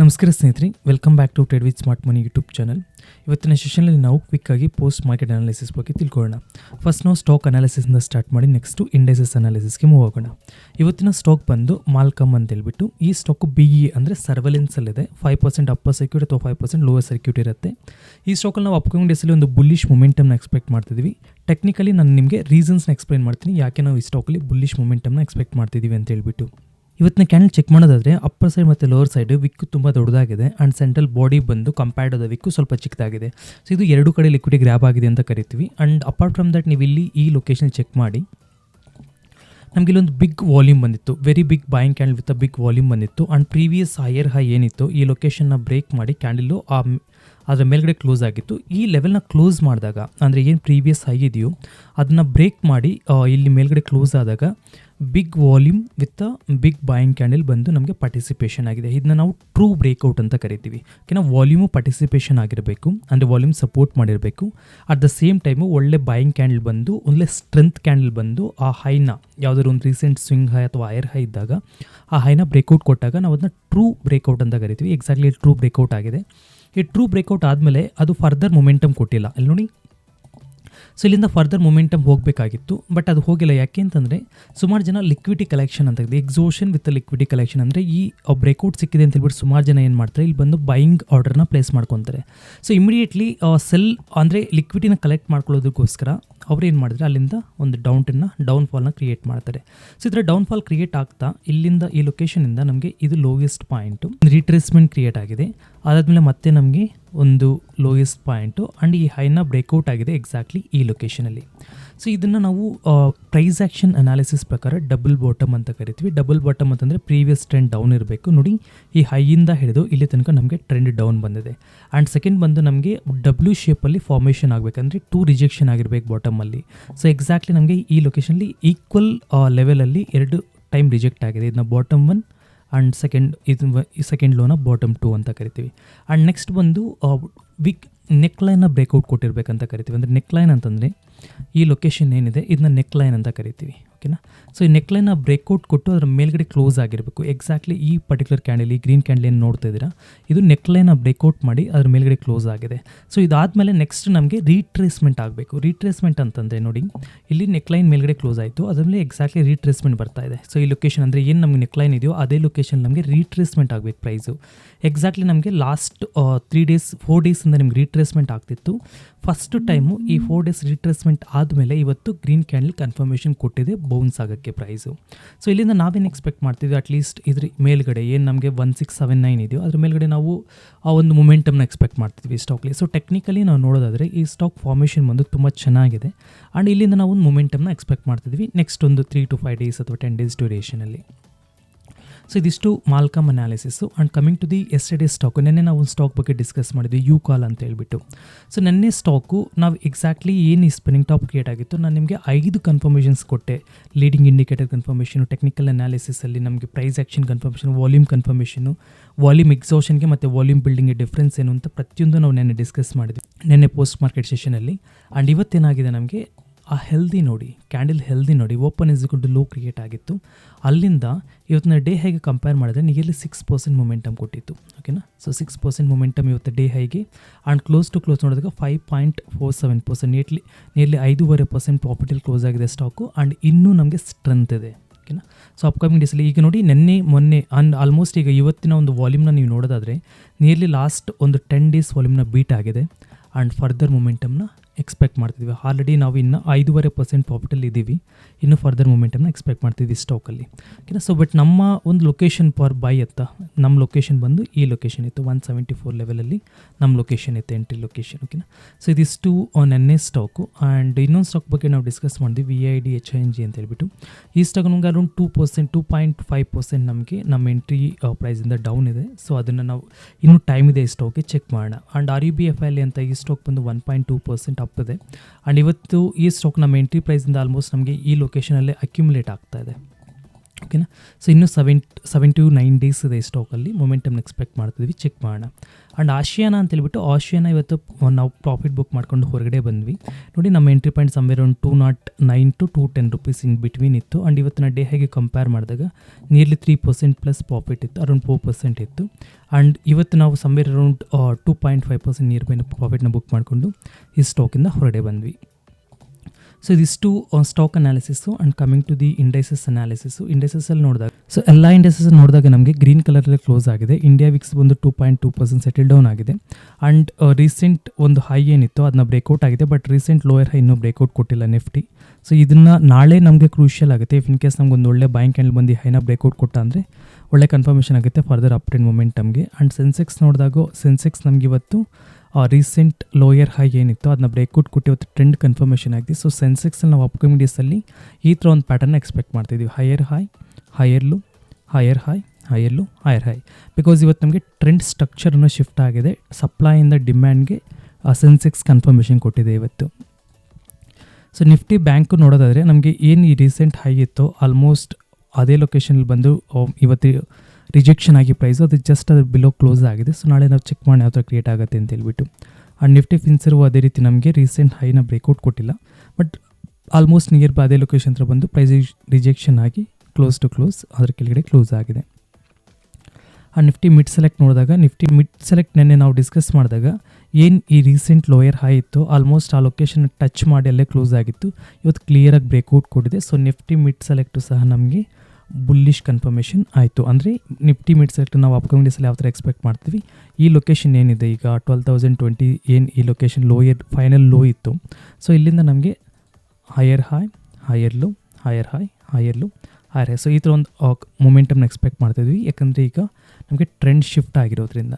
ನಮಸ್ಕಾರ ಸ್ನೇಹಿತರೆ welcome back to trade with smart money YouTube channel ಇವತ್ತಿನ ಸೆಷನಲ್ಲಿ ನಾವು ಕ್ವಿಕ್ಕಾಗಿ ಪೋಸ್ಟ್ ಮಾರ್ಕೆಟ್ ಅನಾಲಿಸಿಸ್ ಬಗ್ಗೆ ತಿಳ್ಕೊಳ್ಳೋಣ. ಫಸ್ಟ್ ನಾವು ಸ್ಟಾಕ್ ಅನಾಲಿಸಿಸಿಂದ ಸ್ಟಾರ್ಟ್ ಮಾಡಿ ನೆಕ್ಸ್ಟು ಇಂಡೈಸಸ್ ಅನಾಲಿಸಿಸ್ಗೆ ಮೂವ್ ಆಗೋಣ. ಇವತ್ತಿನ ಸ್ಟಾಕ್ ಬಂದು ಮಾಲ್ಕಮ್ ಅಂತ ಹೇಳ್ಬಿಟ್ಟು, ಈ ಸ್ಟಾಕು ಬಿ ಇ ಅಂದರೆ ಸರ್ವೆಲೆನ್ಸಲ್ಲಿದೆ ಫೈವ್ ಪರ್ಸೆಂಟ್ ಅಪ್ಪರ್ ಸೆಕ್ಯೂರ್ ಅಥವಾ ಫೈವ್ ಪರ್ಸೆಂಟ್ ಲೋವರ್ ಸರ್ಕ್ಯೂಟ್ ಇರುತ್ತೆ. ಈ ಸ್ಟಾಕಲ್ಲಿ ನಾವು ಅಪ್ಕಮಿಂಗ್ ಡೇಸಲ್ಲಿ ಒಂದು ಬುಲ್ಲಿಶ್ ಮೊಮೆಂಟಮ್ನ ಎಕ್ಸ್ಪೆಕ್ಟ್ ಮಾಡ್ತಿದ್ದೀವಿ ಟೆಕ್ನಿಕಲಿ ನಾನು ನಿಮಗೆ ರೀಸನ್ಸ್ನ ಎಕ್ಸ್ಪ್ಲೈನ್ ಮಾಡ್ತೀನಿ, ಯಾಕೆ ನಾವು ಈ ಸ್ಟಾಕಲ್ಲಿ ಬುಲ್ಲಿಶ್ ಮೊಮೆಂಟಮ್ನ ಎಕ್ಸ್ಪೆಕ್ಟ್ ಮಾಡ್ತಿದ್ದೀವಿ ಅಂತ ಹೇಳ್ಬಿಟ್ಟು. ಇವತ್ತಿನ ಕ್ಯಾಂಡಲ್ ಚೆಕ್ ಮಾಡೋದಾದ್ರೆ ಅಪ್ಪರ್ ಸೈಡ್ ಮತ್ತು ಲೋವರ್ ಸೈಡ್ ವಿಕ್ಕು ತುಂಬ ದೊಡ್ಡದಾಗಿದೆ ಆ್ಯಂಡ್ ಸೆಂಟ್ರಲ್ ಬಾಡಿ ಬಂದು ಕಂಪೇರ್ಡ್ ಆದ ವಿಕ್ಕು ಸ್ವಲ್ಪ ಚಿಕ್ಕದಾಗಿದೆ. ಸೊ ಇದು ಎರಡು ಕಡೆ ಲಿಕ್ವಿಡಿ ಗ್ರ್ಯಾಬ್ ಆಗಿದೆ ಅಂತ ಕರಿತೀವಿ ಆ್ಯಂಡ್ ಅಪಾರ್ಟ್ ಫ್ರಮ್ ದಟ್ ನೀವು ಇಲ್ಲಿ ಈ ಲೊಕೇಶನ್ ಚೆಕ್ ಮಾಡಿ. ನಮಗೆ ಇಲ್ಲೊಂದು ಬಿಗ್ ವಾಲ್ಯೂಮ್ ಬಂದಿತ್ತು very big buying candle with a big volume ಬಂದಿತ್ತು ಆ್ಯಂಡ್ ಪ್ರೀವಿಯಸ್ ಹೈಯರ್ ಹೈ ಏನಿತ್ತು, ಈ ಲೊಕೇಶನ್ನ ಬ್ರೇಕ್ ಮಾಡಿ ಕ್ಯಾಂಡಲ್ಲು ಆ ಅದರ ಮೇಲ್ಗಡೆ ಕ್ಲೋಸ್ ಆಗಿತ್ತು. ಈ ಲೆವೆಲ್ನ ಕ್ಲೋಸ್ ಮಾಡಿದಾಗ, ಅಂದರೆ ಏನು ಪ್ರೀವಿಯಸ್ ಹೈ ಇದೆಯೋ, ಅದನ್ನ ಬ್ರೇಕ್ ಮಾಡಿ ಇಲ್ಲಿ ಮೇಲ್ಗಡೆ ಕ್ಲೋಸ್ ಆದಾಗ big volume with big buying candle ಬಂದು ನಮಗೆ ಪಾರ್ಟಿಸಿಪೇಷನ್ ಆಗಿದೆ. ಇದನ್ನ ನಾವು ಟ್ರೂ ಬ್ರೇಕ್ಔಟ್ ಅಂತ ಕರಿತೀವಿ. ಓಕೆನಾ ವಾಲ್ಯೂಮು ಪಾರ್ಟಿಸಿಪೇಷನ್ ಆಗಿರಬೇಕು, ಅಂದರೆ ವಾಲ್ಯೂಮ್ ಸಪೋರ್ಟ್ ಮಾಡಿರಬೇಕು. ಅಟ್ ದ ಸೇಮ್ ಟೈಮು ಒಳ್ಳೆ ಬಾಯಿಂಗ್ ಕ್ಯಾಂಡಲ್ ಬಂದು, ಒಳ್ಳೆ ಸ್ಟ್ರೆಂತ್ ಕ್ಯಾಂಡಲ್ ಬಂದು, ಆ ಹೈನ ಯಾವುದಾದ್ರು ಒಂದು ರೀಸೆಂಟ್ ಸ್ವಿಂಗ್ ಹೈ ಅಥವಾ ಐರ್ ಹೈ ಇದ್ದಾಗ, ಆ ಹೈನ ಬ್ರೇಕ್ಔಟ್ ಕೊಟ್ಟಾಗ ನಾವು ಅದನ್ನ ಟ್ರೂ ಬ್ರೇಕ್ಔಟ್ ಅಂತ ಕರಿತೀವಿ. ಎಕ್ಸಾಕ್ಟ್ಲಿ ಟ್ರೂ ಬ್ರೇಕೌಟ್ ಆಗಿದೆ. ಈ ಟ್ರೂ ಬ್ರೇಕ್ಔಟ್ ಆದಮೇಲೆ ಅದು ಫರ್ದರ್ ಮೊಮೆಂಟಮ್ ಕೊಟ್ಟಿಲ್ಲ. ಅಲ್ಲಿ ನೋಡಿ ಸೊ ಇಲ್ಲಿಂದ ಫರ್ದರ್ ಮೊಮೆಂಟಮ್ ಹೋಗಬೇಕಾಗಿತ್ತು. ಬಟ್ ಅದು ಹೋಗಿಲ್ಲ ಯಾಕೆ ಅಂತಂದರೆ, ಸುಮಾರು ಜನ ಲಿಕ್ವಿಡಿ ಕಲೆಕ್ಷನ್ ಅಂತ ಇದೆ. ಎಕ್ಸೋಷನ್ ವಿತ್ ಲಿಕ್ವಿಡಿ ಕಲೆಕ್ಷನ್ ಅಂದರೆ ಈ ಬ್ರೇಕ್ಔಟ್ ಸಿಕ್ಕಿದೆ ಅಂತ ಹೇಳ್ಬಿಟ್ಟು ಸುಮಾರು ಜನ ಏನು ಮಾಡ್ತಾರೆ, ಇಲ್ಲಿ ಬಂದು ಬೈಯಿಂಗ್ ಆರ್ಡರ್ನ ಪ್ಲೇಸ್ ಮಾಡ್ಕೊತಾರೆ. ಸೊ ಇಮಿಡಿಯೇಟ್ಲಿ ಸೆಲ್ ಅಂದರೆ ಲಿಕ್ವಿಡಿನ ಕಲೆಕ್ಟ್ ಮಾಡ್ಕೊಳ್ಳೋದಕ್ಕೋಸ್ಕರ ಅವ್ರು ಏನು ಮಾಡಿದ್ರೆ ಅಲ್ಲಿಂದ ಒಂದು ಡೌನ್ಟನ್ನ ಡೌನ್ಫಾಲ್ನ ಕ್ರಿಯೇಟ್ ಮಾಡ್ತಾರೆ. ಸೊ ಇದರ ಡೌನ್ಫಾಲ್ ಕ್ರಿಯೇಟ್ ಆಗ್ತಾ ಇಲ್ಲಿಂದ ಈ ಲೊಕೇಶನಿಂದ ನಮಗೆ ಇದು ಲೋಯೆಸ್ಟ್ ಪಾಯಿಂಟು ರಿಟ್ರೇಸ್ಮೆಂಟ್ ಕ್ರಿಯೇಟ್ ಆಗಿದೆ. ಅದಾದಮೇಲೆ ಮತ್ತೆ ನಮಗೆ ಒಂದು ಲೋಯೆಸ್ಟ್ ಪಾಯಿಂಟು ಆ್ಯಂಡ್ ಈ ಹೈನ ಬ್ರೇಕ್ಔಟ್ ಆಗಿದೆ ಎಕ್ಸಾಕ್ಟ್ಲಿ ಈ ಲೊಕೇಶನಲ್ಲಿ ಸೊ ಇದನ್ನು ನಾವು ಪ್ರೈಸ್ ಆ್ಯಕ್ಷನ್ ಅನಾಲಿಸಿಸ್ ಪ್ರಕಾರ ಡಬಲ್ ಬಾಟಮ್ ಅಂತ ಕರಿತೀವಿ. ಡಬಲ್ ಬಾಟಮ್ ಅಂತಂದರೆ ಪ್ರೀವಿಯಸ್ ಟ್ರೆಂಡ್ ಡೌನ್ ಇರಬೇಕು. ನೋಡಿ, ಈ ಹೈಯಿಂದ ಹಿಡಿದು ಇಲ್ಲಿ ತನಕ ನಮಗೆ ಟ್ರೆಂಡ್ ಡೌನ್ ಬಂದಿದೆ. ಆ್ಯಂಡ್ ಸೆಕೆಂಡ್ ಬಂದು ನಮಗೆ ಡಬ್ಲ್ಯೂ ಶೇಪಲ್ಲಿ ಫಾರ್ಮೇಷನ್ ಆಗಬೇಕಂದ್ರೆ ಟೂ ರಿಜೆಕ್ಷನ್ ಆಗಿರಬೇಕು ಬಾಟಮಲ್ಲಿ ಸೊ ಎಕ್ಸಾಕ್ಟ್ಲಿ ನಮಗೆ ಈ ಲೊಕೇಶನಲ್ಲಿ ಈಕ್ವಲ್ ಲೆವೆಲಲ್ಲಿ ಎರಡು ಟೈಮ್ ರಿಜೆಕ್ಟ್ ಆಗಿದೆ. ಇದನ್ನ ಬಾಟಮ್ ಒನ್ ಆ್ಯಂಡ್ ಸೆಕೆಂಡ್ ಇದು ಸೆಕೆಂಡ್ ಲೋನ ಬಾಟಮ್ ಟೂ ಅಂತ ಕರಿತೀವಿ. ಆ್ಯಂಡ್ ನೆಕ್ಸ್ಟ್ ಬಂದು ವಿಕ್ ನೆಕ್ ಲೈನ್ನ ಬ್ರೇಕ್ಔಟ್ ಕೊಟ್ಟಿರಬೇಕಂತ ಕರಿತೀವಿ. ಅಂದರೆ ನೆಕ್ಲೈನ್ ಅಂತಂದರೆ ಈ ಲೊಕೇಶನ್ ಏನಿದೆ, ಇದನ್ನ ನೆಕ್ಲೈನ್ ಅಂತ ಕರಿತೀವಿ. ಓಕೆನಾ ಸೊ ಈ ನೆಕ್ಲೈನ ಬ್ರೇಕ್ಔಟ್ ಕೊಟ್ಟು ಅದರ ಮೇಲ್ಗಡೆ ಕ್ಲೋಸ್ ಆಗಿರಬೇಕು. ಎಕ್ಸಾಕ್ಟ್ಲಿ ಈ ಪರ್ಟಿಕ್ಯುಲರ್ ಕ್ಯಾಂಡಲ್ ಈ ಗ್ರೀನ್ ಕ್ಯಾಂಡಲ್ ಏನು ನೋಡ್ತಾ ಇದ್ದೀರಾ? ಇದು ನೆಕ್ಲೈನ ಬ್ರೇಕ್ಔಟ್ ಮಾಡಿ ಅದ್ರ ಮೇಲ್ಗಡೆ ಕ್ಲೋಸ್ ಆಗಿದೆ. ಸೊ ಇದಾದಮೇಲೆ ನೆಕ್ಸ್ಟ್ ನಮಗೆ ರೀಟ್ರೇಸ್ಮೆಂಟ್ ಆಗಬೇಕು. ರೀಟ್ರೇಸ್ಮೆಂಟ್ ಅಂತಂದರೆ ನೋಡಿ, ಇಲ್ಲಿ ನೆಕ್ಲೈನ್ ಮೇಲ್ಗಡೆ ಕ್ಲೋಸ್ ಆಯಿತು. ಅದರಲ್ಲಿ ಎಕ್ಸಾಕ್ಟ್ಲಿ ರೀಟ್ರೇಸ್ಮೆಂಟ್ ಬರ್ತಾ ಇದೆ. ಸೊ ಈ ಲೊಕೇಶನ್ ಅಂದರೆ ಏನು ನಮಗೆ ನೆಕ್ಲೈನ್ ಇದೆಯೋ ಅದೇ ಲೊಕೇಶನ್ ನಮಗೆ ರೀಟ್ರೇಸ್ಮೆಂಟ್ ಆಗಬೇಕು ಪ್ರೈಸು ಎಕ್ಸಾಕ್ಟ್ಲಿ ನಮಗೆ ಲಾಸ್ಟ್ ತ್ರೀ ಡೇಸ್ ಫೋರ್ ಡೇಸಿಂದ ನಿಮ್ಗೆ ರೀಟ್ರೇಸ್ಮೆಂಟ್ ಆಗ್ತಿತ್ತು. ಫಸ್ಟ್ ಟೈಮು ಈ ಫೋರ್ ಡೇಸ್ ರೀಟ್ರೇಸ್ಮೆಂಟ್ ಆದಮೇಲೆ ಇವತ್ತು ಗ್ರೀನ್ ಕ್ಯಾಂಡಲ್ ಕನ್ಫರ್ಮೇಷನ್ ಕೊಟ್ಟಿದೆ. ಬೌನ್ಸ್ ಆಗೋಕ್ಕೆ ಪ್ರೈಸು ಸೊ ಇಲ್ಲಿಂದ ನಾವೇನು ಎಕ್ಸ್ಪೆಕ್ಟ್ ಮಾಡ್ತಿದ್ವಿ? ಅಟ್ಲೀಸ್ಟ್ ಇದ್ರ, ಮೇಲ್ಗಡೆ ಏನು ನಮಗೆ ಒನ್ ಸಿಕ್ಸ್ ಸೆವೆನ್ ನೈನ್ ಇದೆಯೋ, ಅದ್ರ ಮೇಲ್ಗಡೆ ನಾವು ಆ ಒಂದು ಮೊಮೆಂಟಮ್ನ ಎಕ್ಸ್ಪೆಕ್ಟ್ ಮಾಡ್ತಿದ್ವಿ ಸ್ಟಾಕ್ಲಿ ಸೊ ಟೆಕ್ನಿಕಲಿ ನಾವು ನೋಡೋದಾದರೆ ಈ ಸ್ಟಾಕ್ ಫಾರ್ಮೇಷನ್ ಬಂದು ತುಂಬ ಚೆನ್ನಾಗಿದೆ. ಆ್ಯಂಡ್ ಇಲ್ಲಿಂದ ನಾವು ಒಂದು ಮೊಮೆಂಟಮ್ನ ಎಕ್ಸ್ಪೆಕ್ಟ್ ಮಾಡ್ತಿದ್ವಿ ನೆಕ್ಸ್ಟ್ ಒಂದು ತ್ರೀ ಟು ಫೈವ್ ಡೇಸ್ ಅಥವಾ ಟೆನ್ ಡೇಸ್ ಡ್ಯೂರೇಷನಲ್ಲಿ ಸೊ ಇದಿಷ್ಟು Malcolm analysis and coming to the yesterday stock ನೆನ್ನೆ ನಾವು ಒಂದು ಸ್ಟಾಕ್ ಬಗ್ಗೆ ಡಿಸ್ಕಸ್ ಮಾಡಿದ್ವಿ ಯು ಕಾಲ್ ಅಂತ ಹೇಳ್ಬಿಟ್ಟು. ಸೊ ನೆನ್ನೆ ಸ್ಟಾಕು ನಾವು ಎಕ್ಸಾಕ್ಟ್ಲಿ ಏನು ಈ ಸ್ಪಿನಿಂಗ್ ಟಾಪ್ ಕ್ರಿಯೇಟ್ ಆಗಿತ್ತು, ನಾನು ನಿಮಗೆ ಐದು ಕನ್ಫರ್ಮೇಷನ್ಸ್ ಕೊಟ್ಟೆ. ಲೀಡಿಂಗ್ ಇಂಡಿಕೇಟರ್ ಕನ್ಫರ್ಮೇಷನು ಟೆಕ್ನಿಕಲ್ ಅನಾಲಿಸಿಸಲ್ಲಿ ನಮಗೆ price action confirmation volume confirmation volume ಎಕ್ಸಾಷನ್ಗೆ ಮತ್ತು ವಾಲ್ಯೂಮ್ ಬಿಲ್ಡಿಂಗ್ಗೆ ಡಿಫ್ರೆನ್ಸ್ ಏನು ಅಂತ ಪ್ರತಿಯೊಂದು ನಾವು ನೆನ್ನೆ ಡಿಸ್ಕಸ್ ಮಾಡಿದ್ವಿ, ನೆನ್ನೆ ಪೋಸ್ಟ್ ಮಾರ್ಕೆಟ್ ಸೆಷನಲ್ಲಿ ಆ್ಯಂಡ್ ಇವತ್ತೇನಾಗಿದೆ ನಮಗೆ ಆ ಹೆಲ್ದಿ ನೋಡಿ ಕ್ಯಾಂಡಲ್ ಹೆಲ್ದಿ ನೋಡಿ open is to low create ಆಗಿತ್ತು. ಅಲ್ಲಿಂದ ಇವತ್ತಿನ ಡೇ ಹೈಗೆ ಕಂಪೇರ್ ಮಾಡಿದ್ರೆ ನಿಯರ್ಲಿ ಸಿಕ್ಸ್ ಪರ್ಸೆಂಟ್ ಮೊಮೆಂಟಮ್ ಕೊಟ್ಟಿತ್ತು. ಓಕೆನಾ ಸೊ ಸಿಕ್ಸ್ ಪರ್ಸೆಂಟ್ ಮೊಮೆಂಟಮ್ ಇವತ್ತು ಡೇ ಹೈಗೆ? ಆ್ಯಂಡ್ ಕ್ಲೋಸ್ ಟು ಕ್ಲೋಸ್ ನೋಡಿದಾಗ five point four seven percent nearly nearly ಐದೂವರೆ ಪರ್ಸೆಂಟ್ ಪ್ರಾಫಿಟಲ್ಲಿ ಕ್ಲೋಸ್ ಆಗಿದೆ ಸ್ಟಾಕು ಆ್ಯಂಡ್ ಇನ್ನೂ ನಮಗೆ ಸ್ಟ್ರೆಂತ್ ಇದೆ. ಓಕೆನಾ ಸೊ ಅಪ್ಕಮಿಂಗ್ ಡೇಸಲ್ಲಿ ಈಗ ನೋಡಿ, ನಿನ್ನೆ, ಮೊನ್ನೆ ಅಂಡ್ ಆಲ್ಮೋಸ್ಟ್ ಈಗ ಇವತ್ತಿನ ಒಂದು ವಾಲ್ಯೂಮ್ನ ನೀವು ನೋಡೋದಾದರೆ ನಿಯರ್ಲಿ ಲಾಸ್ಟ್ ಒಂದು ಟೆನ್ ಡೇಸ್ ವಾಲ್ಯೂಮ್ನ ಬೀಟ್ ಆಗಿದೆ. ಆ್ಯಂಡ್ ಫರ್ದರ್ ಮೊಮೆಂಟಮ್ನ ಎಕ್ಸ್ಪೆಕ್ಟ್ ಮಾಡ್ತಿದ್ವಿ. ಆಲ್ರೆಡಿ ನಾವು ಇನ್ನು ಐದೂವರೆ ಪರ್ಸೆಂಟ್ ಪ್ರಾಫಿಟಲ್ಲಿ ಇದ್ದೀವಿ. ಇನ್ನು ಫರ್ದರ್ ಮೂಮೆಂಟನ್ನು ಎಕ್ಸ್ಪೆಕ್ಟ್ ಮಾಡ್ತಿದ್ವಿ ಸ್ಟಾಕಲ್ಲಿ ಓಕೆನಾ ಸೊ ಬಟ್ ನಮ್ಮ ಒಂದು ಲೊಕೇಶನ್ ಫಾರ್ ಬೈ ಅತ್ತ ನಮ್ಮ ಲೊಕೇಶನ್ ಬಂದು ಈ ಲೊಕೇಶನ್ ಇತ್ತು. ಒನ್ ಸೆವೆಂಟಿ ಫೋರ್ ಲೆವೆಲಲ್ಲಿ ನಮ್ಮ ಲೊಕೇಶನ್ ಇತ್ತು ಎಂಟ್ರಿ ಲೊಕೇಶನ್ ಓಕೆನಾ ಸೊ ಇದಿಷ್ಟು ಎಸ್ ಸ್ಟಾಕು ಆ್ಯಂಡ್ ಇನ್ನೊಂದು ಸ್ಟಾಕ್ ಬಗ್ಗೆ ನಾವು ಡಿಸ್ಕಸ್ ಮಾಡಿದ್ವಿ V I D H N G ಅಂತ ಹೇಳ್ಬಿಟ್ಟು. ಈ ಸ್ಟಾಕ್ ನಮ್ಗೆ around two percent two point five percent ನಮಗೆ ನಮ್ಮ ಎಂಟ್ರಿ ಪ್ರೈಸಿಂದ ಡೌನ್ ಇದೆ ಸೊ ಅದನ್ನು ನಾವು ಇನ್ನೂ ಟೈಮ್ ಇದೆ ಈ ಸ್ಟಾಕ್ಗೆ ಚೆಕ್ ಮಾಡೋಣ. And R U B F ಐಲಿ ಅಂತ ಈ ಸ್ಟಾಕ್ ಬಂದು ಒನ್ ಪಾಯಿಂಟ್ ಟೂ ಪರ್ಸೆಂಟ್ ಇದೆ ಆ್ಯಂಡ್ ಇವತ್ತು ಈ ಸ್ಟಾಕ್ ನಮ್ಮ ಎಂಟ್ರಿ ಪ್ರೈಸಿಂದ ಆಲ್ಮೋಸ್ಟ್ ನಮಗೆ ಈ ಲೊಕೇಶನಲ್ಲೇ ಅಕ್ಯುಮುಲೇಟ್ ಆಗ್ತಾ ಇದೆ. ಓಕೆನಾ? ಸೊ ಇನ್ನೂ seven seven to nine days ಇದೆ ಸ್ಟಾಕಲ್ಲಿ ಮೊಮೆಂಟಮ್ನ ಎಕ್ಸ್ಪೆಕ್ಟ್ ಮಾಡ್ತಿದ್ವಿ. ಚೆಕ್ ಮಾಡೋಣ. ಆ್ಯಂಡ್ ಆಶಿಯಾನ ಅಂತ ಹೇಳ್ಬಿಟ್ಟು ಆಶಿಯಾನ ಇವತ್ತು ನಾವು ಪ್ರಾಫಿಟ್ ಬುಕ್ ಮಾಡ್ಕೊಂಡು ಹೊರಗಡೆ ಬಂದ್ವಿ. ನೋಡಿ, ನಮ್ಮ ಎಂಟ್ರಿ ಪಾಯಿಂಟ್ ಸಮ್ವೇರ್ ಒಂದು two naught nine to two ten rupees in between ಇತ್ತು. ಆ್ಯಂಡ್ ಇವತ್ತಿನ ಡೇ ಹೇಗೆ ಕಂಪೇರ್ ಮಾಡಿದಾಗ nearly three percent plus profit ಇತ್ತು. ಅರೌಂಡ್ ಫೋರ್ ಪರ್ಸೆಂಟ್ ಇತ್ತು. ಆ್ಯಂಡ್ ಇವತ್ತು ನಾವು somewhere around two point five percent near by ಪ್ರಾಫಿಟ್ನ book ಮಾಡಿಕೊಂಡು ಈ ಸ್ಟಾಕಿಂದ ಹೊರಗಡೆ ಬಂದ್ವಿ. ಸೊ ಇದಿಷ್ಟು stock analysis and coming to the indices analysis ಇಂಡೈಸಸಲ್ಲಿ ನೋಡಿದಾಗ ಸೊ ಎಲ್ಲ ಇಂಡೈಸಸ್ ನೋಡಿದಾಗ ನಮಗೆ ಗ್ರೀನ್ ಕಲರಲ್ಲಿ ಕ್ಲೋಸ್ ಆಗಿದೆ. ಇಂಡಿಯಾ ವಿಕ್ಸ್ ಬಂದು two point two percent settle down ಆಗಿದೆ. ಆ್ಯಂಡ್ ರೀಸೆಂಟ್ ಒಂದು ಹೈ ಏನಿತ್ತು ಅದನ್ನ ಬ್ರೇಕ್ಔಟ್ ಆಗಿದೆ. ಬಟ್ ರೀಸೆಂಟ್ ಲೋಯರ್ ಹೈ ಇನ್ನೂ ಬ್ರೇಕ್ಔಟ್ ಕೊಟ್ಟಿಲ್ಲ ನಿಫ್ಟಿ ಸೊ ಇದನ್ನು ನಾಳೆ ನಮಗೆ ಕ್ರೂಷಿಯಲ್ ಆಗುತ್ತೆ. ಇಫ್ ಇನ್ ಕೇಸ್ ನಮ್ಗೆ ಒಂದು ಒಳ್ಳೆ ಬ್ಯಾಂಕ್ ಹ್ಯಾಂಡಲ್ ಬಂದು ಹೈನ ಬ್ರೇಕೌಟ್ ಕೊಟ್ಟ ಅಂದರೆ, ಒಳ್ಳೆ ಕನ್ಫರ್ಮೇಷನ್ ಆಗುತ್ತೆ ಫರ್ದರ್ ಅಪ್ ಟ್ರೆಂಡ್ ಮೊಮೆಂಟಮ್ಗೆ ಆ್ಯಂಡ್ ಸೆನ್ಸೆಕ್ಸ್ ನೋಡಿದಾಗ ಸೆನ್ಸೆಕ್ಸ್ ನಮ್ಗೆ ಇವತ್ತು ರೀಸೆಂಟ್ ಲೋಯರ್ ಹೈ ಏನಿತ್ತು ಅದನ್ನ ಬ್ರೇಕ್ಔಟ್ ಕೊಟ್ಟು ಇವತ್ತು ಟ್ರೆಂಡ್ ಕನ್ಫರ್ಮೇಷನ್ ಆಗಿದೆ. ಸೊ ಸೆನ್ಸೆಕ್ಸ್ ನಾವು ಅಪ್ಕಮಿಂಗ್ ಡೇಸಲ್ಲಿ ಈ ಥರ ಒಂದು ಪ್ಯಾಟರ್ನ್ ಎಕ್ಸ್ಪೆಕ್ಟ್ ಮಾಡ್ತಿದ್ದೀವಿ higher high higher low higher high higher low higher high because ಇವತ್ತು ನಮಗೆ ಟ್ರೆಂಡ್ ಸ್ಟ್ರಕ್ಚರನ್ನು ಶಿಫ್ಟ್ ಆಗಿದೆ. ಸಪ್ಲೈ ಇಂದ ಡಿಮ್ಯಾಂಡ್ಗೆ ಸೆನ್ಸೆಕ್ಸ್ ಕನ್ಫರ್ಮೇಷನ್ ಕೊಟ್ಟಿದೆ ಇವತ್ತು. ಸೊ ನಿಫ್ಟಿ ಬ್ಯಾಂಕು ನೋಡೋದಾದರೆ ನಮಗೆ ಏನು ಈ ರೀಸೆಂಟ್ ಹೈ ಇತ್ತು ಆಲ್ಮೋಸ್ಟ್ ಅದೇ ಲೊಕೇಶನಲ್ಲಿ ಬಂದು ಇವತ್ತು ರಿಜೆಕ್ಷನ್ ಆಗಿ ಪ್ರೈಸು ಅದು ಜಸ್ಟ್ ಅದು ಬಿಲೋ ಕ್ಲೋಸ್ ಆಗಿದೆ. ಸೊ ನಾಳೆ ನಾವು ಚೆಕ್ ಮಾಡಿ ಯಾವ ಥರ ಕ್ರಿಯೇಟ್ ಆಗುತ್ತೆ ಅಂತ ಹೇಳ್ಬಿಟ್ಟು. ಆ್ಯಂಡ್ ನಿಫ್ಟಿ ಫಿನ್ಸರು ಅದೇ ರೀತಿ ನಮಗೆ ರೀಸೆಂಟ್ ಹೈನ ಬ್ರೇಕ್ಔಟ್ ಕೊಟ್ಟಿಲ್ಲ. ಬಟ್ ಆಲ್ಮೋಸ್ಟ್ ನಿಯರ್ ಬೈ ಅದೇ ಲೊಕೇಶನ್ ಹತ್ರ ಬಂದು ಪ್ರೈಸ್ ರಿಜೆಕ್ಷನ್ ಆಗಿ ಕ್ಲೋಸ್ ಟು ಕ್ಲೋಸ್ ಅದ್ರ ಕೆಳಗಡೆ ಕ್ಲೋಸ್ ಆಗಿದೆ. ಆ ನಿಫ್ಟಿ ಮಿಡ್ ಸೆಲೆಕ್ಟ್ ನೋಡಿದಾಗ ನಿಫ್ಟಿ ಮಿಡ್ ಸೆಲೆಕ್ಟ್ ನೆನ್ನೆ ನಾವು ಡಿಸ್ಕಸ್ ಮಾಡಿದಾಗ ಏನು ಈ ರೀಸೆಂಟ್ ಲೋಯರ್ ಹೈ ಇತ್ತು ಆಲ್ಮೋಸ್ಟ್ ಆ ಲೊಕೇಶನ್ ಟಚ್ ಮಾಡಿ ಅಲ್ಲೇ ಕ್ಲೋಸ್ ಆಗಿತ್ತು. ಇವತ್ತು ಕ್ಲಿಯರಾಗಿ ಬ್ರೇಕ್ಔಟ್ ಕೊಟ್ಟಿದೆ. ಸೊ ನಿಫ್ಟಿ ಮಿಡ್ ಸೆಲೆಕ್ಟು ಸಹ ನಮಗೆ ಬುಲ್ಲಿಶ್ ಕನ್ಫರ್ಮೇಷನ್ ಆಯಿತು. ಅಂದರೆ ನಿಫ್ಟಿ ಮಿಡ್ ಸೆಲೆಕ್ಟ್ ನಾವು ಅಪ್ಕಮಿಂಗ್ ಡೇಸಲ್ಲಿ ಯಾವ ಥರ ಎಕ್ಸ್ಪೆಕ್ಟ್ ಮಾಡ್ತೀವಿ? ಈ ಲೊಕೇಶನ್ ಏನಿದೆ? ಈಗ ಟ್ವೆಲ್ ತೌಸಂಡ್ ಟ್ವೆಂಟಿ ಏನು ಈ ಲೊಕೇಶನ್ ಲೋಯರ್ ಫೈನಲ್ ಲೋ ಇತ್ತು. ಸೊ ಇಲ್ಲಿಂದ ನಮಗೆ higher high higher low higher high higher low higher high so ಈ ಥರ ಒಂದು ಮೊಮೆಂಟಮ್ನ ಎಕ್ಸ್ಪೆಕ್ಟ್ ಮಾಡ್ತಿದ್ವಿ ಯಾಕಂದರೆ ಈಗ ನಮಗೆ ಟ್ರೆಂಡ್ ಶಿಫ್ಟ್ ಆಗಿರೋದ್ರಿಂದ.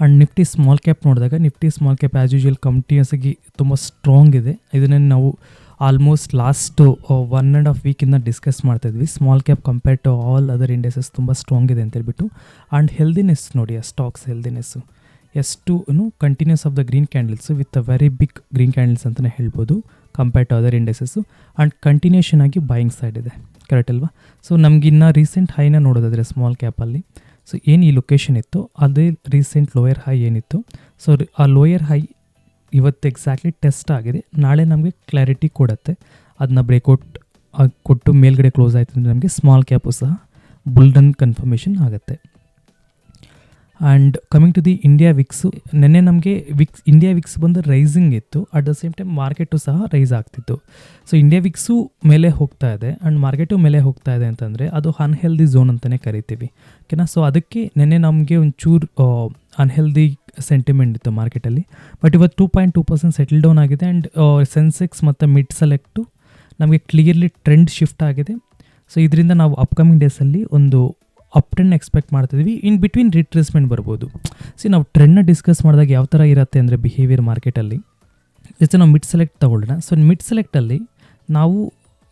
ಆ್ಯಂಡ್ ನಿಫ್ಟಿ ಸ್ಮಾಲ್ ಕ್ಯಾಪ್ ನೋಡಿದಾಗ Nifty small cap as usual continues ಆಗಿ ತುಂಬ ಸ್ಟ್ರಾಂಗ್ ಇದೆ. ಇದನ್ನೇ ನಾವು almost last one and half ವೀಕಿಂದ discuss ಮಾಡ್ತಾ ಇದ್ವಿ. Small cap compare to all other industries ತುಂಬ ಸ್ಟ್ರಾಂಗ್ ಇದೆ ಅಂತ ಹೇಳ್ಬಿಟ್ಟು. ಆ್ಯಂಡ್ ಹೆಲ್ದಿನೆಸ್ ನೋಡಿ, ಆ ಸ್ಟಾಕ್ಸ್ ಹೆಲ್ದಿನೆಸ್ಸು ಎಷ್ಟು continues of the green candles with a very big green candles ಅಂತಲೇ ಹೇಳ್ಬೋದು compare to other industries and continuation ಆಗಿ ಬಾಯಿಂಗ್ ಸೈಡ್ ಇದೆ. ಕರೆಕ್ಟ್ ಅಲ್ವಾ? ಸೊ ನಮಗಿನ್ನ ರೀಸೆಂಟ್ ಹೈನ ನೋಡೋದಾದರೆ ಸ್ಮಾಲ್ ಕ್ಯಾಪಲ್ಲಿ ಸೊ ಏನು ಈ ಲೊಕೇಶನ್ ಇತ್ತು? ಅದೇ ರೀಸೆಂಟ್ ಲೋಯರ್ ಹೈ ಏನಿತ್ತು? ಸೊ ಆ ಲೋಯರ್ ಹೈ ಇವತ್ತು ಎಕ್ಸಾಕ್ಟ್ಲಿ ಟೆಸ್ಟ್ ಆಗಿದೆ. ನಾಳೆ ನಮಗೆ ಕ್ಲಾರಿಟಿ ಕೊಡುತ್ತೆ. ಅದನ್ನ ಬ್ರೇಕೌಟ್ ಕೊಟ್ಟು ಮೇಲ್ಗಡೆ ಕ್ಲೋಸ್ ಆಯ್ತು ಅಂದರೆ ನಮಗೆ ಸ್ಮಾಲ್ ಕ್ಯಾಪು ಸಹ ಬುಲ್ಡನ್ ಕನ್ಫರ್ಮೇಷನ್ ಆಗುತ್ತೆ. And coming to the India VIX ನೆನ್ನೆ ನಮಗೆ ವಿಕ್ಸ್ ಇಂಡಿಯಾ ವಿಕ್ಸ್ ಬಂದು ರೈಸಿಂಗ್ ಇತ್ತು. At the same time market ಸಹ ರೈಸ್ ಆಗ್ತಿತ್ತು. ಸೊ ಇಂಡಿಯಾ ವಿಕ್ಸು ಮೇಲೆ ಹೋಗ್ತಾ ಇದೆ. ಆ್ಯಂಡ್ ಮಾರ್ಕೆಟು ಮೇಲೆ ಹೋಗ್ತಾ ಇದೆ ಅಂತಂದರೆ ಅದು ಅನ್ಹೆಲ್ದಿ ಝೋನ್ ಅಂತಲೇ ಕರಿತೀವಿ. ಓಕೆನಾ ಸೊ ಅದಕ್ಕೆ ನೆನ್ನೆ ನಮಗೆ ಒಂಚೂರು ಅನ್ಹೆಲ್ದಿ ಸೆಂಟಿಮೆಂಟ್ ಇತ್ತು ಮಾರ್ಕೆಟಲ್ಲಿ ಬಟ್ ಇವತ್ತು two point two percent settle down ಆಗಿದೆ ಆ್ಯಂಡ್ ಸೆನ್ಸೆಕ್ಸ್ ಮತ್ತು ಮಿಡ್ ಸೆಲೆಕ್ಟು ನಮಗೆ ಕ್ಲಿಯರ್ಲಿ ಟ್ರೆಂಡ್ ಶಿಫ್ಟ್ ಆಗಿದೆ. ಸೊ ಇದರಿಂದ ನಾವು ಅಪ್ಕಮಿಂಗ್ ಡೇಸಲ್ಲಿ ಒಂದು ಅಪ್ ಟ್ರೆಂಡ್ ಎಕ್ಸ್ಪೆಕ್ಟ್ ಮಾಡ್ತಿದ್ವಿ ಇನ್ ಬಿಟ್ವೀನ್ ರಿಟ್ರೇಸ್ಮೆಂಟ್ ಬರ್ಬೋದು. ಸಿ ನಾವು ಟ್ರೆಂಡ್ನ ಡಿಸ್ಕಸ್ ಮಾಡಿದಾಗ ಯಾವ ಥರ ಇರುತ್ತೆ ಅಂದರೆ ಬಿಹೇವಿಯರ್ ಮಾರ್ಕೆಟಲ್ಲಿ ಜೊತೆ ನಾವು ಮಿಡ್ ಸೆಲೆಕ್ಟ್ ತೊಗೊಳ್ಳೋಣ. ಸೊ ಮಿಡ್ ಸೆಲೆಕ್ಟಲ್ಲಿ ನಾವು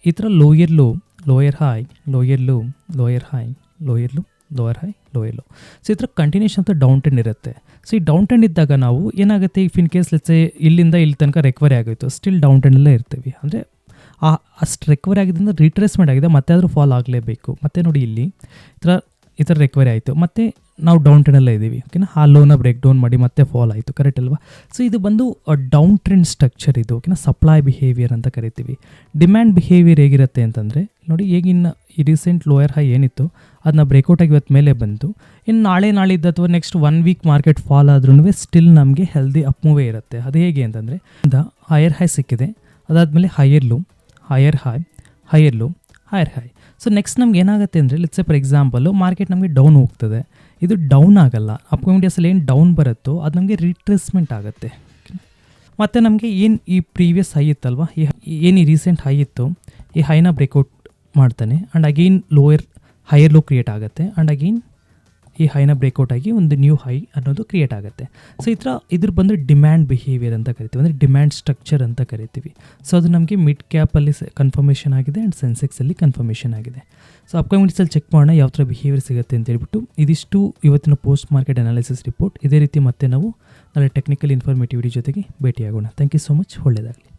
ಈ ಥರ lower low lower high lower low lower high lower low lower high lower ಎಲ್ಲೋ. ಸೊ ಈ ಥರ ಕಂಟಿನ್ಯೂಷನ್ ಅಂತ ಡೌನ್ ಟೆಂಡ್ ಇರುತ್ತೆ. ಸೊ ಈ ಡೌನ್ ಟೆಂಡ್ ಇದ್ದಾಗ ನಾವು ಏನಾಗುತ್ತೆ ಇಫ್ ಇನ್ ಕೇಸ್ ಲೆಟ್ಸೆ ಇಲ್ಲಿಂದ ಇಲ್ಲಿ ತನಕ ರಿಕವರಿ ಆಗೋಯ್ತು ಸ್ಟಿಲ್ ಡೌನ್ ಟೆಂಡಲ್ಲೇ ಇರ್ತೀವಿ. ಅಂದರೆ, ಆ, ಅಷ್ಟು ರಿಕವರಿ ಆಗಿದ್ದರಿಂದ ರಿಟ್ರೇಸ್ಮೆಂಟ್ ಆಗಿದೆ, ಮತ್ತೆ ಆದರೂ ಫಾಲ್ ಆಗಲೇಬೇಕು. ಮತ್ತೆ ನೋಡಿ ಇಲ್ಲಿ, ಈ ಥರ ಈ ಥರ ರಿಕವರಿ ಆಯಿತು. ಮತ್ತು ನಾವು ಡೌನ್ ಟ್ರೆಂಡಲ್ಲೇ ಇದ್ದೀವಿ. ಓಕೆನಾ ಆ ಲೋನ ಬ್ರೇಕ್ ಡೌನ್ ಮಾಡಿ ಮತ್ತೆ ಫಾಲ್ ಆಯಿತು. ಕರೆಕ್ಟ್ ಅಲ್ವಾ? ಸೊ ಇದು ಬಂದು ಡೌನ್ ಟ್ರೆಂಡ್ ಸ್ಟ್ರಕ್ಚರ್ ಇದು. ಓಕೆನಾ ಸಪ್ಲೈ ಬಿಹೇವಿಯರ್ ಅಂತ ಕರಿತೀವಿ. ಡಿಮ್ಯಾಂಡ್ ಬಿಹೇವಿಯರ್ ಹೇಗಿರುತ್ತೆ ಅಂತಂದರೆ, ನೋಡಿ, ಈಗಿನ ಈ ರೀಸೆಂಟ್ ಲೋಯರ್ ಹೈ ಏನಿತ್ತು ಅದನ್ನ ಬ್ರೇಕೌಟ್ ಆಗಿ ಇವತ್ತು ಮೇಲೆ ಬಂತು. ಇನ್ನು ನಾಳೆ ನಾಳಿದ್ದು ಅಥವಾ next one week market fall ಆದ್ರೂ ಸ್ಟಿಲ್ ನಮಗೆ ಹೆಲ್ದಿ ಅಪ್ ಮೂವೇ ಇರುತ್ತೆ. ಅದು ಹೇಗೆ ಅಂತಂದರೆ ಹೈಯರ್ ಹೈ ಸಿಕ್ಕಿದೆ. ಅದಾದಮೇಲೆ higher low higher high higher low higher high so next ನಮ್ಗೆ ಏನಾಗುತ್ತೆ ಅಂದರೆ let's say for example market ನಮಗೆ ಡೌನ್ ಹೋಗ್ತದೆ. ಇದು ಡೌನ್ ಆಗಲ್ಲ. ಅಪ್ಕಮಿಂಗ್ ಡೇಸಲ್ಲಿ ಏನು ಡೌನ್ ಬರುತ್ತೋ, ಅದು ನಮಗೆ ರಿಟ್ರೆಸ್ಮೆಂಟ್ ಆಗುತ್ತೆ. ಮತ್ತು ನಮಗೆ ಏನು ಈ ಪ್ರೀವಿಯಸ್ ಹೈ ಇತ್ತಲ್ವ? ಈ ಏನು ಈ ರೀಸೆಂಟ್ ಹೈ ಇತ್ತು? ಈ ಹೈನ ಬ್ರೇಕೌಟ್ ಮಾಡ್ತಾನೆ. And again lower higher low create ಆಗುತ್ತೆ. ಆ್ಯಂಡ್ ಅಗೈನ್ ಈ ಹೈನ ಬ್ರೇಕ್ಔಟ್ ಆಗಿ ಒಂದು ನ್ಯೂ ಹೈ ಅನ್ನೋದು ಕ್ರಿಯೇಟ್ ಆಗುತ್ತೆ. ಸೊ ಈ ಥರ ಇದ್ರ ಬಂದರೆ ಡಿಮ್ಯಾಂಡ್ ಬಿಹೇವಿಯರ್ ಅಂತ ಕರಿತೀವಿ. ಅಂದರೆ ಡಿಮ್ಯಾಂಡ್ ಸ್ಟ್ರಕ್ಚರ್ ಅಂತ ಕರಿತೀವಿ. ಸೊ ಅದು ನಮಗೆ ಮಿಡ್ ಕ್ಯಾಪಲ್ಲಿ ಕನ್ಫರ್ಮೇಷನ್ ಆಗಿದೆ ಆ್ಯಂಡ್ ಸೆನ್ಸೆಕ್ಸಲ್ಲಿ ಕನ್ಫರ್ಮೇಷನ್ ಆಗಿದೆ. ಸೊ ಅಪ್ಕಮಿಂಗ್ ಡೇಸಲ್ಲಿ ಚೆಕ್ ಮಾಡೋಣ ಯಾವ ಥರ ಬಿಹೇವಿಯರ್ ಸಿಗುತ್ತೆ ಅಂತ ಹೇಳ್ಬಿಟ್ಟು ಇದಿಷ್ಟು ಇವತ್ತಿನ ಪೋಸ್ಟ್ ಮಾರ್ಕೆಟ್ ಅನಾಲಿಸಿಸ್ ರಿಪೋರ್ಟ್ ಇದೇ ರೀತಿ ಮತ್ತೆ ನಾವು ನಾಳೆ ಟೆಕ್ನಿಕಲ್ ಇನ್ಫಾರ್ಮೇಟಿವಿಟಿ ಜೊತೆಗೆ ಭೇಟಿಯಾಗೋಣ. ಥ್ಯಾಂಕ್ ಯು ಸೊ ಮಚ್ ಒಳ್ಳೆಯದಾಗಲಿ.